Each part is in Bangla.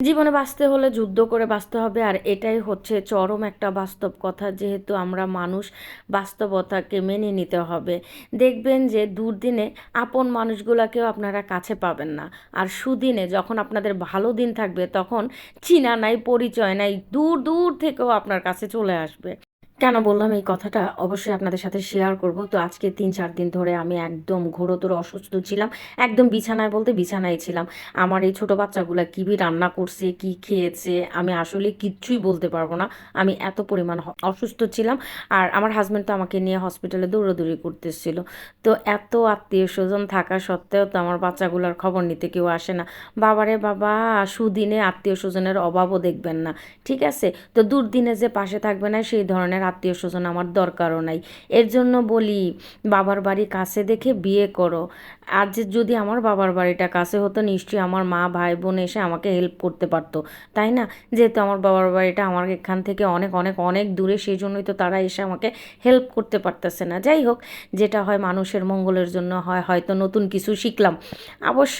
জীবনে বাঁচতে হলে যুদ্ধ করে বাঁচতে হবে, আর এটাই হচ্ছে চরম একটা বাস্তব কথা, যেহেতু আমরা মানুষ বাস্তবতাকে মেনে নিতে হবে। দেখবেন যে দুর্দিনে আপন মানুষগুলোকেও আপনারা কাছে পাবেন না। আর সুদিনে যখন আপনাদের ভালো দিন থাকবে, তখন চিনা নাই, পরিচয় নাই, দূর দূর থেকেও আপনার কাছে চলে আসবে। কেন বললাম এই কথাটা? অবশ্যই আপনাদের সাথে শেয়ার করব। তো আজকে তিন চার দিন ধরে আমি একদম ঘোরতর অসুস্থ ছিলাম। একদম বিছানায় বলতে বিছানায় ছিলাম। আমার এই ছোট বাচ্চাগুলো কী রান্না করছে, কি খেয়েছে, আমি আসলে কিচ্ছুই বলতে পারব না। আমি এত পরিমাণ অসুস্থ ছিলাম। আর আমার হাজব্যান্ড তো আমাকে নিয়ে হসপিটালে দৌড়াদৌড়ি করতেছিল। তো এত আত্মীয় স্বজন থাকা সত্ত্বেও তো আমার বাচ্চাগুলোর খবর নিতে কেউ আসে না। বাবারে বাবা, সুদিনে আত্মীয় স্বজনের অভাবও দেখবেন না। ঠিক আছে? তো দুর্দিনে যে পাশে থাকবে না, সেই ধরনের আত্মীয় স্বজন আমার দরকারও নাই। এর জন্য বলি, বাবার বাড়ি কাছে দেখে বিয়ে করো। আজ যদি আমার বাবার বাড়িটা কাছে হতো, নিশ্চয়ই আমার মা ভাই বোন এসে আমাকে হেল্প করতে পারতো। তাই না? যেহেতু আমার বাবার বাড়িটা আমার এখান থেকে অনেক অনেক অনেক দূরে সেই জন্যই তো তারা এসে আমাকে হেল্প করতে পারতেছে না। যাই হোক, যেটা হয় মানুষের মঙ্গলের জন্য হয়, হয়তো নতুন কিছু শিখলাম। অবশ্য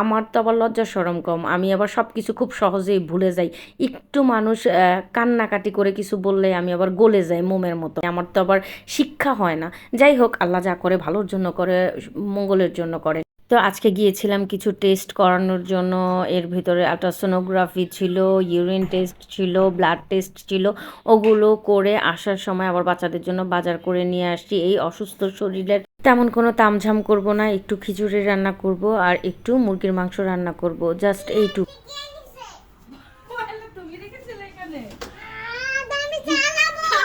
আমার তো আবার লজ্জা সরম কম। আমি আবার সব কিছু খুব সহজেই ভুলে যাই। একটু মানুষ কান্নাকাটি করে কিছু বললে আমি আবার গলে যাই মোমের মতো। আমার তো আবার শিক্ষা হয় না। যাই হোক, আল্লাহ যা করে ভালোর জন্য করে, মঙ্গলের জন্য করে। তো আজকে গিয়েছিলাম কিছু টেস্ট করানোর জন্য। এর ভিতরে আলট্রাসোনোগ্রাফি ছিল ইউরিন টেস্ট ছিল ব্লাড টেস্ট ছিল। ওগুলো করে আসার সময় আবার বাচ্চাদের জন্য বাজার করে নিয়ে আসছি। এই অসুস্থ শরীরের তেমন কোনো তামঝাম করব না। একটু খিচুড়ি রান্না করব আর একটু মুরগির মাংস রান্না করব। জাস্ট এইটুকু মোবাইলটা তুমি রেখেছিলে এখানে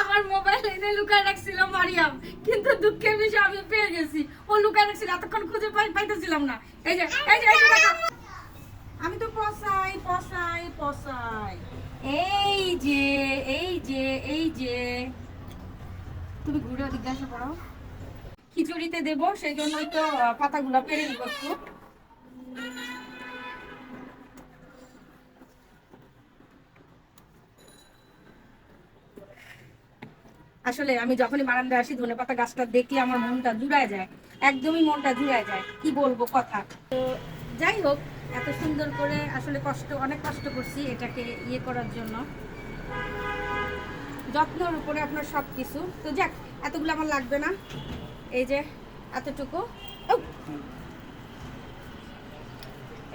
আমার মোবাইল এনে লুকায় মারিয়াম। কিন্তু দুঃখের বিষয়, আমি পেয়ে গেছি। ও লুকায় রাখছিল, এতক্ষণ খুঁজে পাই পাইতেছিলাম না। এই যে এই যে আমি তো পসাই পসাই পসাই। এই যে এই যে এই যে। তুমি ঘুরে আসে পড়ো খিচুড়িতে দেবো, সেই জন্যই তো পাতাগুলো পেরে নিব একটু আসলে আমি যখনই বারান্দায় আসি, ধনে পাতা গাছটা দেখলে আমার মনটা জুড়ায় যায়। একদমই মনটা জুড়ায় যায়। কি বলব কথা? তো যাই হোক, এত সুন্দর করে আসলে কষ্ট, অনেক কষ্ট করছি এটাকে ইয়ে করার জন্য। যত্নর উপরে আপনার সব কিছু তো যাক, এতগুলো আমার লাগবে না। এই যে, এতটুকু!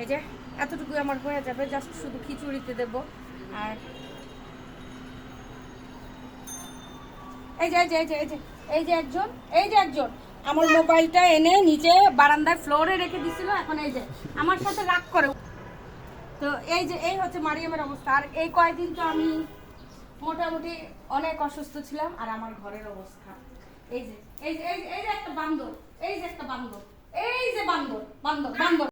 এই যে এতটুকু আমার হয়ে যাবে। জাস্ট শুধু খিচুড়িতে দেব। আর এই যে এই যে এই যে এই যে এই যে একজন, এই যে একজন। আমার মোবাইলটা এনে নিচে বারান্দায় ফ্লোরে রেখে দিছিল, এখন এই যে। আমার সাথে রাগ করে। তো এই যে, এই হচ্ছে মারিয়ামের অবস্থা। আর এই কয়েকদিন তো আমি মোটামুটি অনেক অসুস্থ ছিলাম, আর আমার ঘরের অবস্থা। এই যে এই যে এই যে একটা বান্দর, এই যে একটা বান্দর, এই যে বান্দর বান্দর বান্দর।